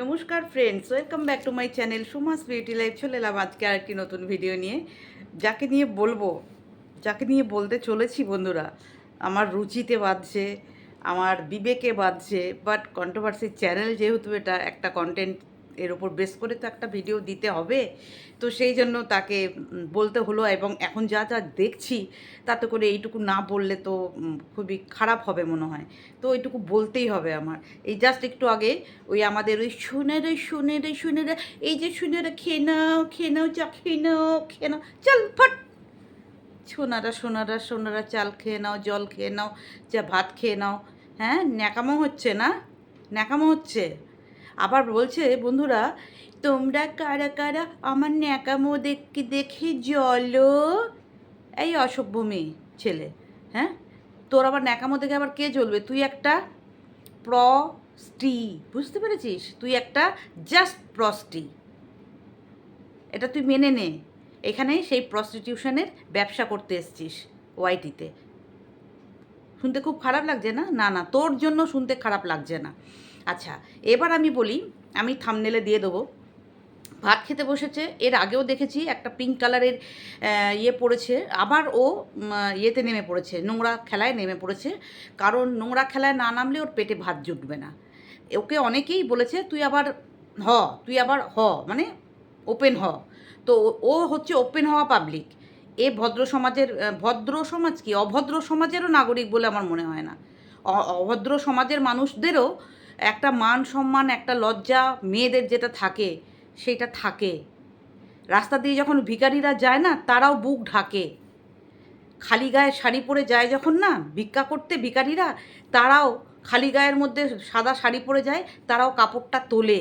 নমস্কার friends welcome back to my channel Suma's beauty life চলে এলাম আজকে আরেকটি নতুন ভিডিও নিয়ে। যাকে নিয়ে বলব, যাকে নিয়ে বলতে চলেছি বন্ধুরা, আমার রুচিতে বাঁধছে, আমার বিবেকে বাঁধছে বাট কন্ট্রোভার্সির চ্যানেল যেহেতু এটা একটা কন্টেন্ট এর ওপর বেস করে তো একটা ভিডিও দিতে হবে। তো সেই জন্য তাকে বলতে হলো এবং এখন যা যা দেখছি, তাতে করে এইটুকু না বললে তো খুবই খারাপ হবে মনে হয়। তো এইটুকু বলতেই হবে আমার। এই জাস্ট একটু আগে ওই আমাদের ওই শুনে রে শুনে রে শুনে রে এই যে শুনে রে খেয়ে নাও খেয়ে নাও, চা খেয়ে নাও খেয়ে নাও, চল ফট। সোনারা সোনারা সোনারা, চাল খেয়ে নাও, জল খেয়ে নাও, যা ভাত খেয়ে নাও। হ্যাঁ ন্যাকামো হচ্ছে না? ন্যাকামো হচ্ছে? আবার বলছে, বন্ধুরা, তোমরা কারা কারা আমার ন্যাকামো দেখে দেখে জলো এই অসভ্য মেয়ে ছেলে হ্যাঁ? তোর আবার ন্যাকামো দেখে আবার কে জ্বলবে? তুই একটা প্র স্টি, বুঝতে পেরেছিস? তুই একটা জাস্ট প্রস্টি এটা তুই মেনে নে। এখানে সেই প্রস্টিটিউশনের ব্যবসা করতে এসছিস ওয়াইটিতে। শুনতে খুব খারাপ লাগছে না? না না, তোর জন্য শুনতে খারাপ লাগছে না। আচ্ছা এবার আমি বলি, আমি থামনেলে দিয়ে দেবো। ভাত খেতে বসেছে, এর আগেও দেখেছি, একটা পিঙ্ক কালারের ইয়ে পড়েছে, আবার ও ইয়েতে নেমে পড়েছে, নোংরা খেলায় নেমে পড়েছে, কারণ নোংরা খেলায় না নামলে ওর পেটে ভাত জুটবে না। ওকে অনেকেই বলেছে, তুই আবার হ, তুই আবার হ মানে ওপেন হ। তো ও- হচ্ছে ওপেন হওয়া পাবলিক এ ভদ্র সমাজের ভদ্র সমাজ কি? অভদ্র সমাজেরও নাগরিক বলে আমার মনে হয় না। অভদ্র সমাজের মানুষদেরও একটা মান সম্মান, একটা লজ্জা মেয়েদের যেটা থাকে সেটা থাকে। রাস্তা দিয়ে যখন ভিখারিরা যায় না, তারাও বুক ঢাকে। খালি গায়ে শাড়ি পরে যায় যখন না, ভিক্ষা করতে ভিখারিরা, তারাও খালি গায়ের মধ্যে সাদা শাড়ি পরে যায়, তারাও কাপড়টা তোলে।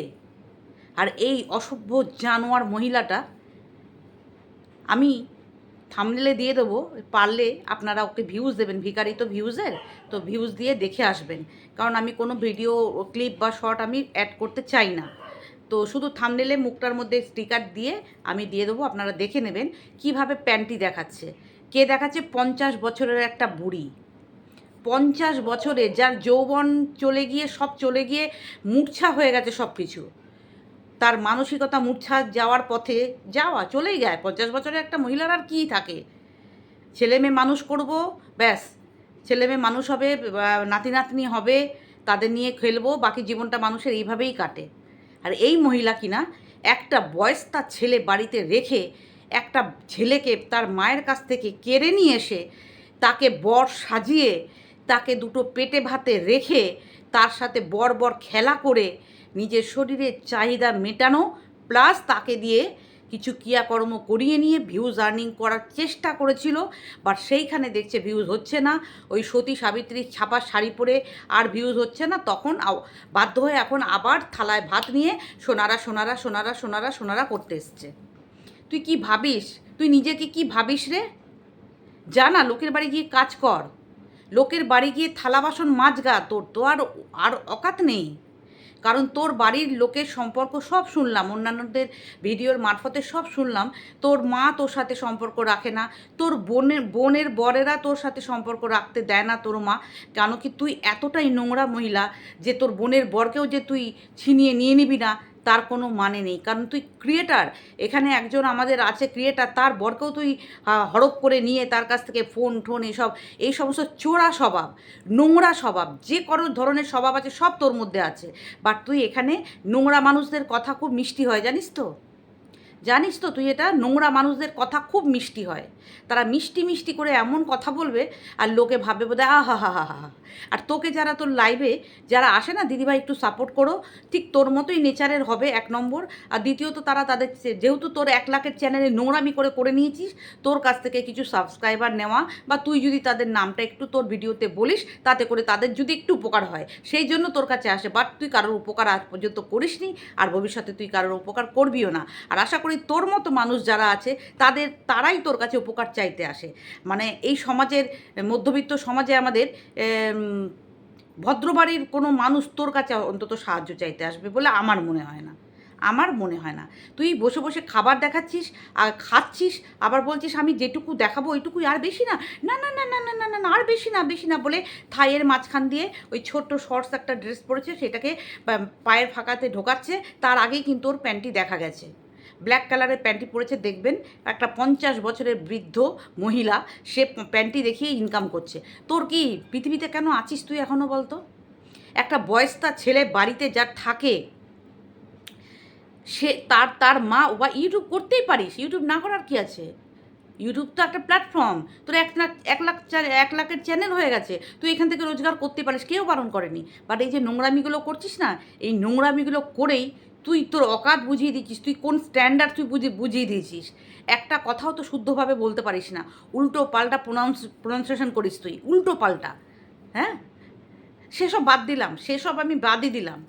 আর এই অসভ্য জানোয়ার মহিলাটা, আমি থামনেলে দিয়ে দেবো, পারলে আপনারা ওকে ভিউজ দেবেন, ভিখারি তো ভিউজের তো ভিউজ দিয়ে দেখে আসবেন। কারণ আমি কোনো ভিডিও ক্লিপ বা শর্ট আমি অ্যাড করতে চাই না। তো শুধু থামনেলে মুখটার মধ্যে স্টিকার দিয়ে আমি দিয়ে দেবো, আপনারা দেখে নেবেন কীভাবে প্যান্টি দেখাচ্ছে। কে দেখাচ্ছে? পঞ্চাশ বছরের একটা বুড়ি। পঞ্চাশ বছরে যার যৌবন চলে গিয়ে, সব চলে গিয়ে মূর্ছা হয়ে গেছে সব কিছু তার মানসিকতা মূর্ছা যাওয়ার পথে যাওয়া, চলেই যায়। পঞ্চাশ বছরের একটা মহিলার আর কী থাকে? ছেলে মেয়ে মানুষ করব, ব্যাস। ছেলে মেয়ে মানুষ হবে নাতি নাতনি হবে, তাদের নিয়ে খেলব, বাকি জীবনটা মানুষের এইভাবেই কাটে। আর এই মহিলা কিনা একটা বয়স তার ছেলে বাড়িতে রেখে একটা ছেলেকে তার মায়ের কাছ থেকে কেড়ে নিয়ে এসে তাকে বর সাজিয়ে, তাকে দুটো পেটে ভাতে রেখে তার সাথে বর বর খেলা করে নিজের শরীরের চাহিদা মেটানো প্লাস তাকে দিয়ে কিছু ক্রিয়াকর্ম করিয়ে নিয়ে ভিউজ আর্নিং করার চেষ্টা করেছিল বাট সেইখানে দেখছে ভিউজ হচ্ছে না। ওই সতী সাবিত্রীর ছাপা শাড়ি পরে আর ভিউজ হচ্ছে না। তখন বাধ্য হয়ে এখন আবার থালায় ভাত নিয়ে সোনারা সোনারা সোনারা সোনারা সোনারা করতে এসছে। তুই কি ভাবিস? তুই নিজেকে কি ভাবিস রে? যা না, লোকের বাড়ি গিয়ে কাজ কর। লোকের বাড়ি গিয়ে থালা বাসন মাজগা তোর তো আর আর অকাত নেই। কারণ তোর বাড়ির লোকের সম্পর্ক সব শুনলাম, অন্যান্যদের ভিডিওর মারফতে সব শুনলাম। তোর মা তোর সাথে সম্পর্ক রাখে না, তোর বোনের বোনের বরেরা তোর সাথে সম্পর্ক রাখতে দেয় না তোর মা। কেন কি তুই এতটাই নোংরা মহিলা যে তোর বোনের বরকেও যে তুই ছিনিয়ে নিয়ে নিবি না তার কোনো মানে নেই। কারণ তুই ক্রিয়েটার এখানে একজন আমাদের আছে ক্রিয়েটার তার বরকেও তুই হরপ করে নিয়ে তার কাছ থেকে ফোন টোন এসব, এই সমস্ত চোরা স্বভাব, নোংরা স্বভাব, যে কোনো ধরনের স্বভাব আছে সব তোর মধ্যে আছে। বাট তুই এখানে নোংরা মানুষদের কথা খুব মিষ্টি হয়, জানিস তো? জানিস তো তুই এটা? নোংরা মানুষদের কথা খুব মিষ্টি হয়। তারা মিষ্টি মিষ্টি করে এমন কথা বলবে আর লোকে ভাববে বোধ আহা, হা হা হা আর তোকে যারা তোর লাইভে যারা আসে না, দিদিভাই একটু সাপোর্ট করো। ঠিক তোর মতোই নেচারের হবে এক নম্বর। আর দ্বিতীয়ত তারা তাদের যেহেতু তোর এক লাখের চ্যানেলে নোংরামি করে করে নিয়েছিস, তোর কাছ থেকে কিছু সাবস্ক্রাইবার নেওয়া বা তুই যদি তাদের নামটা একটু তোর ভিডিওতে বলিস, তাতে করে তাদের যদি একটু উপকার হয়, সেই জন্য তোর কাছে আসে। বাট তুই কারোর উপকার আজ পর্যন্ত করিসনি, আর ভবিষ্যতে তুই কারোর উপকার করবিও না। আর আশা করি তোর মতো মানুষ যারা আছে, তাদের, তারাই তোর কাছে উপকার চাইতে আসে। মানে এই সমাজের, মধ্যবিত্ত সমাজে আমাদের ভদ্রবাড়ির কোনো মানুষ তোর কাছে অন্তত সাহায্য চাইতে আসবে বলে আমার মনে হয় না। আমার মনে হয় না। তুই বসে বসে খাবার দেখাচ্ছিস, আর খাচ্ছিস, আবার বলছিস আমি যেটুকু দেখাবো ওইটুকুই, আর বেশি না। না না না না না না না না, আর বেশি না বেশি না বলে থাইয়ের মাঝখান দিয়ে ওই ছোট্ট শর্টস একটা ড্রেস পরেছে, সেটাকে পায়ের ফাঁকাতে ঢোকাচ্ছে, তার আগেই কিন্তু ওর প্যান্টি দেখা গেছে। ব্ল্যাক কালারের প্যান্টি পরেছে, দেখবেন একটা পঞ্চাশ বছরের বৃদ্ধ মহিলা, সে প্যান্টি দেখিয়ে ইনকাম করছে। তোর কি পৃথিবীতে কেন আছিস তুই এখনও বলতো? একটা বয়স্তা ছেলে বাড়িতে যা থাকে, সে তার তার মা বা ইউটিউব করতেই পারিস, ইউটিউব না করার কি আছে? ইউটিউব তো একটা প্ল্যাটফর্ম তোর এক লাখ এক লাখ এক লাখের চ্যানেল হয়ে গেছে, তুই এখান থেকে রোজগার করতে পারিস, কেউ বারণ করেনি। বাট এই যে নোংরামিগুলো করছিস না, এই নোংরামিগুলো করেই তুই তোর অকাত বুঝিয়ে দিচ্ছিস, তুই কোন স্ট্যান্ডার্ড তুই বুঝিয়ে বুঝিয়ে দিয়েছিস? একটা কথাও তো শুদ্ধভাবে বলতে পারিস না। উল্টো পাল্টা প্রোনাউন্স প্রোনাউন্সিয়েশন করিস তুই, উল্টো পাল্টা। হ্যাঁ? সেসব বাদ দিলাম, সেসব আমি বাদই দিলাম।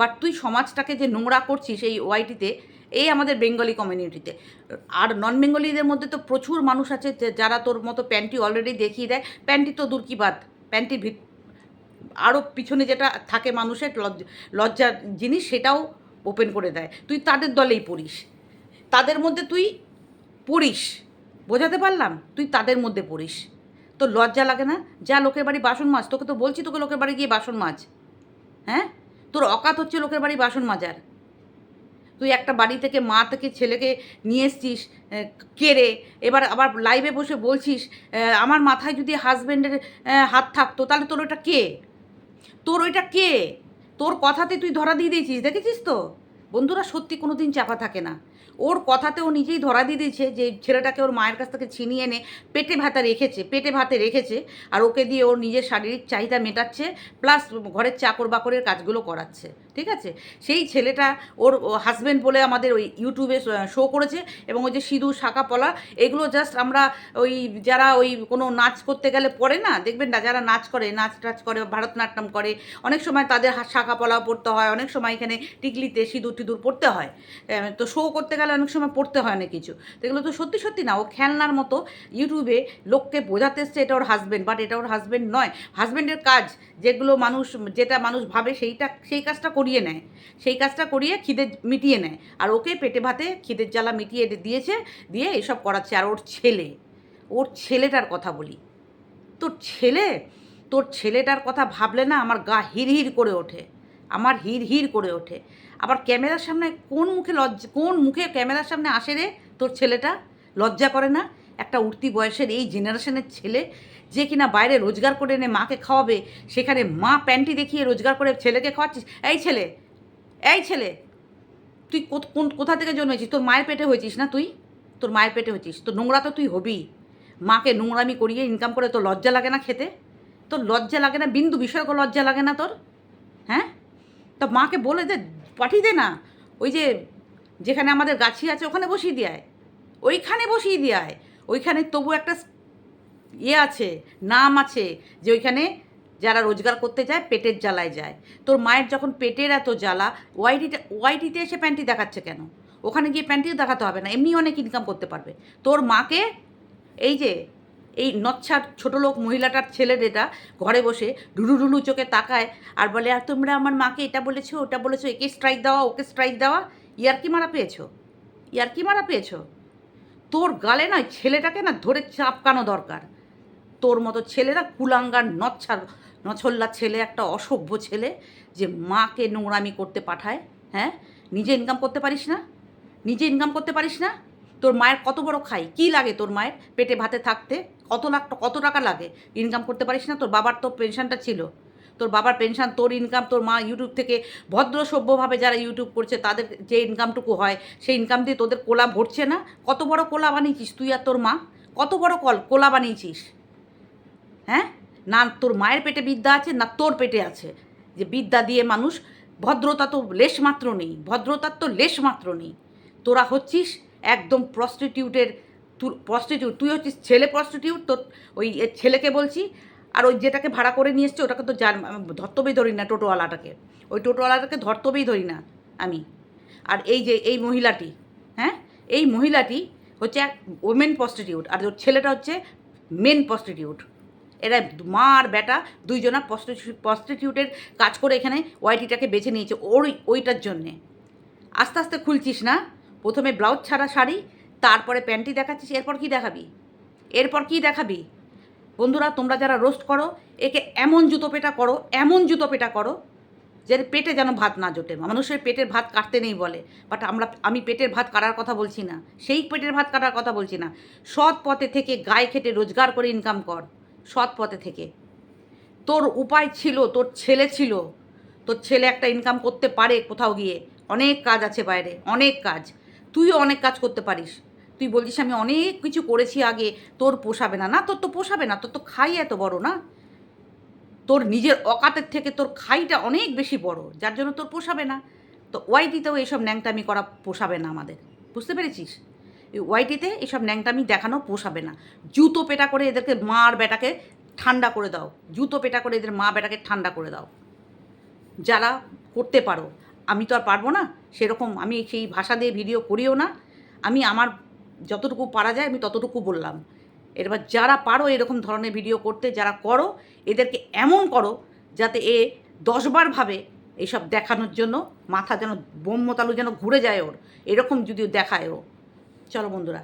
বাট তুই সমাজটাকে যে নোংরা করছিস এই ওয়াইটিতে, এই আমাদের বেঙ্গলি কমিউনিটিতে আর নন বেঙ্গলিদের মধ্যে তো প্রচুর মানুষ আছে যারা তোর মতো প্যান্টি অলরেডি দেখিয়ে দেয়। প্যান্টি তো দূর কি বাদ প্যান্টির ভিত আরও পিছনে যেটা থাকে মানুষের, লজ্জা লজ্জার জিনিস, সেটাও ওপেন করে দেয়। তুই তাদের দলেই পড়িস। তাদের মধ্যে তুই পড়িস। বোঝাতে পারলাম? তুই তাদের মধ্যে পড়িস। তোর লজ্জা লাগে না? যা লোকের বাড়ি বাসন মাছ তোকে তো বলছি তোকে লোকের বাড়ি গিয়ে বাসন মাছ হ্যাঁ? তোর অকাত হচ্ছে লোকের বাড়ি বাসন মাজার। তুই একটা বাড়ি থেকে মা থেকে ছেলেকে নিয়ে এসছিস কেড়ে এবার আবার লাইভে বসে বলছিস আমার মাথায় যদি হাজব্যান্ডের হাত থাকতো, তাহলে তোর ওটা কে? তোর ওইটা কে? তোর কথাতে তুই ধরা দিয়ে দিয়েছিস, দেখেছিস তো? বন্ধুরা সত্যি কোনো দিন চাপা থাকে না। ওর কথাতে ও নিজেই ধরা দিয়ে দিয়েছে যে ছেলেটাকে ওর মায়ের কাছ থেকে ছিনিয়ে এনে পেটে ভাতা রেখেছে, পেটে ভাতে রেখেছে, আর ওকে দিয়ে ওর নিজের শারীরিক চাহিদা মেটাচ্ছে প্লাস ঘরের চাকর বাকরের কাজগুলো করাচ্ছে। ঠিক আছে? সেই ছেলেটা ওর হাজব্যান্ড বলে আমাদের ওই ইউটিউবে শো করেছে এবং ওই যে সিঁদুর শাঁকা পলা, এগুলো জাস্ট আমরা ওই যারা ওই কোনো নাচ করতে গেলে পড়ে না, দেখবেন না, যারা নাচ করে, নাচ টাচ করে, ভারতনাট্যম করে, অনেক সময় তাদের হা- শাঁকা পলা পড়তে হয়, অনেক সময় এখানে টিকলিতে সিঁদুর টিঁদুর পড়তে হয়। তো শো করতে গেলে অনেক সময় পড়তে হয় না কিছু। তো এগুলো তো সত্যি সত্যি না, ও খেলনার মতো ইউটিউবে লোককে বোঝাতে এসছে এটা ওর হাজব্যান্ড বাট এটা ওর হাজব্যান্ড নয়। হাজব্যান্ডের কাজ, যেগুলো মানুষ, যেটা মানুষ ভাবে সেইটা, সেই কাজটা করিয়ে নেয়। সেই কাজটা করিয়ে খিদে মিটিয়ে নেয়। আর ওকে পেটে ভাতে খিদের জ্বালা মিটিয়ে দিয়েছে, দিয়ে এসব করাচ্ছে। আর ওর ছেলে, ওর ছেলেটার কথা বলি। তোর ছেলে, তোর ছেলেটার কথা ভাবলে না আমার গা হির হির করে ওঠে। আমার হির হির করে ওঠে। আবার ক্যামেরার সামনে কোন মুখে লজ্জা কোন মুখে ক্যামেরার সামনে আসে রে তোর ছেলেটা? লজ্জা করে না? একটা উঠতি বয়সের এই জেনারেশনের ছেলে যে কিনা বাইরে রোজগার করে এনে মাকে খাওয়াবে, সেখানে মা প্যান্টি দেখিয়ে রোজগার করে ছেলেকে খাওয়াচ্ছিস। এই ছেলে এই ছেলে, তুই কোন, কোথা থেকে জন্মেছিস? তোর মায়ের পেটে হয়েছিস না তুই? তোর মায়ের পেটে হয়েছিস। তো নোংরা তো তুই হবি। মাকে নোংরামি করিয়ে ইনকাম করে তোর লজ্জা লাগে না খেতে? তোর লজ্জা লাগে না? বিন্দু বিষয়ক লজ্জা লাগে না তোর? হ্যাঁ? তো মাকে বলে দে, পাঠিয়ে দে না। ওই যে, যেখানে আমাদের গাছি আছে, ওখানে বসিয়ে দেয় ওইখানে বসিয়ে দেয় ওইখানে তবু একটা ইয়ে আছে, নাম আছে যে ওইখানে যারা রোজগার করতে যায়, পেটের জ্বালায় যায়। তোর মায়ের যখন পেটের এত জ্বালা ওয়াইটিতে ওয়াইটিতে এসে প্যান্টি দেখাচ্ছে কেন? ওখানে গিয়ে প্যান্টিও দেখাতে হবে না, এমনি অনেক ইনকাম করতে পারবে। তোর মাকে এই যে, এই নচ্ছার ছোটো লোক, মহিলাটার যেটা, ঘরে বসে ডুডু ডুলু চোখে তাকায় আর বলে, আর তোমরা আমার মাকে এটা বলেছ, ওটা বলেছ, একে স্ট্রাইক দেওয়া, ওকে স্ট্রাইক দেওয়া ইয়ারকি মারা পেয়েছ? ইয়ারকি মারা পেয়েছ? তোর গালে নয়, ছেলেটাকে না ধরে চাপকানো দরকার। তোর মতো ছেলেরা কুলাঙ্গার, নচ্ছার, নছল্লা ছেলে, একটা অসভ্য ছেলে যে মাকে নোংরামি করতে পাঠায় হ্যাঁ? নিজে ইনকাম করতে পারিস না? নিজে ইনকাম করতে পারিস না? তোর মায়ের কত বড় খাই? কি লাগে তোর মায়ের পেটে ভাতে থাকতে? কত লাখ, কত টাকা লাগে? ইনকাম করতে পারিস না? তোর বাবার তো পেনশনটা ছিল। তোর বাবার পেনশন তোর ইনকাম তোর মা ইউটিউব থেকে ভদ্র সভ্যভাবে যারা ইউটিউব করছে, তাদের যে ইনকামটুকু হয়, সেই ইনকাম দিয়ে তোদের কোলা ভরছে না? কত বড় কোলা বানিয়েছিস তুই আর তোর মা? কত বড় কল, কোলা বানিয়েছিস? হ্যাঁ? না তোর মায়ের পেটে বিদ্যা আছে, না তোর পেটে আছে। যে বিদ্যা দিয়ে মানুষ, ভদ্রতা তো লেশ মাত্র নেই ভদ্রতার তো লেশ মাত্র নেই। তোরা হচ্ছিস একদম প্রস্টিটিউটের প্রস্টিটিউট তুই হচ্ছিস ছেলে প্রস্টিটিউট তোর ওই ছেলেকে বলছি আর ওই যেটাকে ভাড়া করে নিয়ে এসছে, ওটাকে তো জান ধরতবেই ধরি না টোটোওয়ালাটাকে। ওই টোটোওয়ালাটাকে ধর্তবেই ধরি না আমি। আর এই যে, এই মহিলাটি হ্যাঁ? এই মহিলাটি হচ্ছে এক ওমেন প্রস্টিটিউট আর ওর ছেলেটা হচ্ছে মেন প্রস্টিটিউট এরা মা আর বেটা দুইজনা প্রস্টিটিউটের কাজ করে এখানে ওয়াইটিটাকে বেছে নিয়েছে ওর ওইটার জন্যে। আস্তে আস্তে খুলছিস না? প্রথমে ব্লাউজ ছাড়া শাড়ি, তারপরে প্যান্টি দেখাচ্ছিস, এরপর কি দেখাবি? এরপর কি দেখাবি? বন্ধুরা, তোমরা যারা রোস্ট করো, একে এমন জুতো পেটা করো, এমন জুতো পেটা করো যে পেটে যেন ভাত না জোটে। মানুষের পেটের ভাত কাটতে নেই বলে। বাট আমরা, আমি পেটের ভাত কাটার কথা বলছি না। সেই পেটের ভাত কাটার কথা বলছি না। সৎ পথে থেকে গায়ে খেটে রোজগার করে ইনকাম কর। সৎ পথে থেকে। তোর উপায় ছিল, তোর ছেলে ছিল। তোর ছেলে একটা ইনকাম করতে পারে কোথাও গিয়ে। অনেক কাজ আছে বাইরে। অনেক কাজ। তুইও অনেক কাজ করতে পারিস। তুই বলছিস আমি অনেক কিছু করেছি আগে, তোর পোষাবে না। না, তোর তো পোষাবে না, তোর তো খাই এত বড়, না? তোর নিজের অকাতের থেকে তোর খাইটা অনেক বেশি বড়, যার জন্য তোর পোষাবে না। তো ওয়াইটিতেও এইসব ন্যাংটামি করা পোষাবে না আমাদের, বুঝতে পেরেছিস? ওয়াইটিতে এইসব ন্যাংটামি দেখানো পোষাবে না। জুতো পেটা করে এদেরকে মার বেটাকে ঠান্ডা করে দাও, জুতো পেটা করে এদের মা বেটাকে ঠান্ডা করে দাও। যারা করতে পারো, আমি তো আর পারব না, সেরকম আমি সেই ভাষা দিয়ে ভিডিও করিও না। আমি আমার যতটুকু পারা যায় আমি ততটুকু বললাম। এবার যারা পারো এরকম ধরনের ভিডিও করতে, যারা করো, এদেরকে এমন করো যাতে এ দশবার ভাবে এইসব দেখানোর জন্য মাথা যেন বোমতালু যেন ঘুরে যায় ওর। এরকম যদিও দেখায় ও। চলো বন্ধুরা,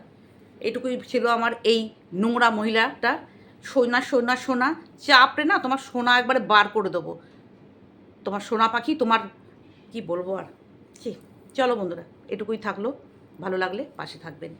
এটুকুই ছিল আমার এই নোংরা মহিলাটা। সোনা সোনা সোনা, চাপড়ে না তোমার সোনা একবারে বার করে দেবো। তোমার সোনা পাখি, তোমার কি বলব আর? কি চলো বন্ধুরা, এটুকুই থাকল। ভালো লাগলে পাশে থাকবেন।